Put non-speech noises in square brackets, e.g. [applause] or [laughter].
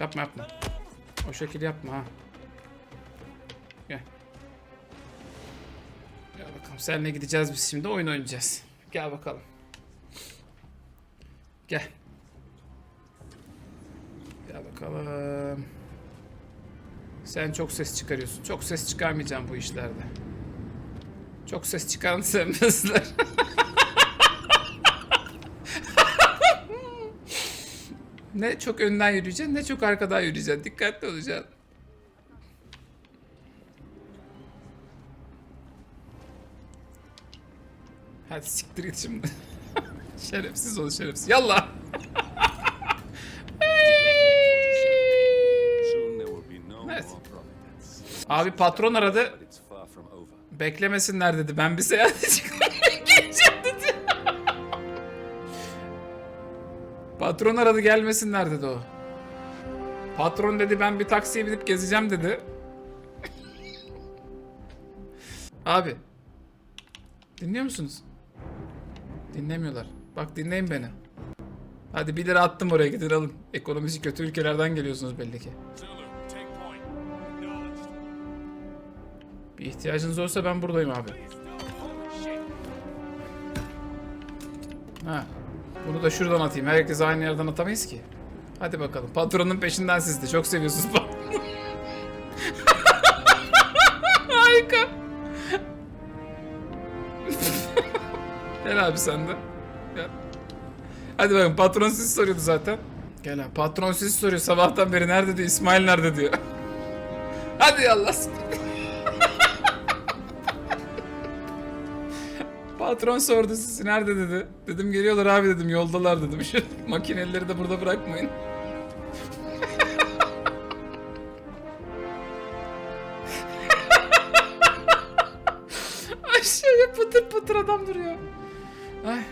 Yapma yapma. O şekil yapma ha. Gel. Gel bakalım. Seninle gideceğiz biz şimdi. Oyun oynayacağız. Gel bakalım. Gel. Gel bakalım. Sen çok ses çıkarıyorsun. Çok ses çıkarmayacağım bu işlerde. Çok ses çıkaranı [laughs] sevmezler. Ne çok önden yürüyeceksin ne çok arkadan yürüyeceksin. Dikkatli olacaksın. Hadi siktir git şimdi. [laughs] şerefsiz ol şerefsiz. Yallah. [laughs] Evet. Abi patron aradı. Beklemesinler dedi. Ben bir seyahate çıkmaya [laughs] Patron aradı gelmesinler dedi o. Patron dedi ben bir taksiye binip gezeceğim dedi. Abi. Dinliyor musunuz? Dinlemiyorlar. Bak dinleyin beni. Hadi 1 lira attım oraya gidin alın. Ekonomisi kötü ülkelerden geliyorsunuz belli ki. Bir ihtiyacınız olsa ben buradayım abi. Ha. Bunu da şuradan atayım. Herkes aynı yerden atamayız ki. Hadi bakalım. Patronun peşinden siz de. Çok seviyorsunuz patronu. [laughs] Harika. [laughs] Gel abi sen de. Gel. Hadi bakın patron sizi soruyordu zaten. Gel abi. Patron sizi soruyor sabahtan beri nerede diyor. İsmail nerede diyor. [laughs] Hadi yallah. Patron sordu sizi nerede dedi. Dedim geliyorlar abi dedim yoldalar dedim. [laughs] Makineleri de burada bırakmayın. [laughs] Aşağıya pıtır pıtır adam duruyor. Ay.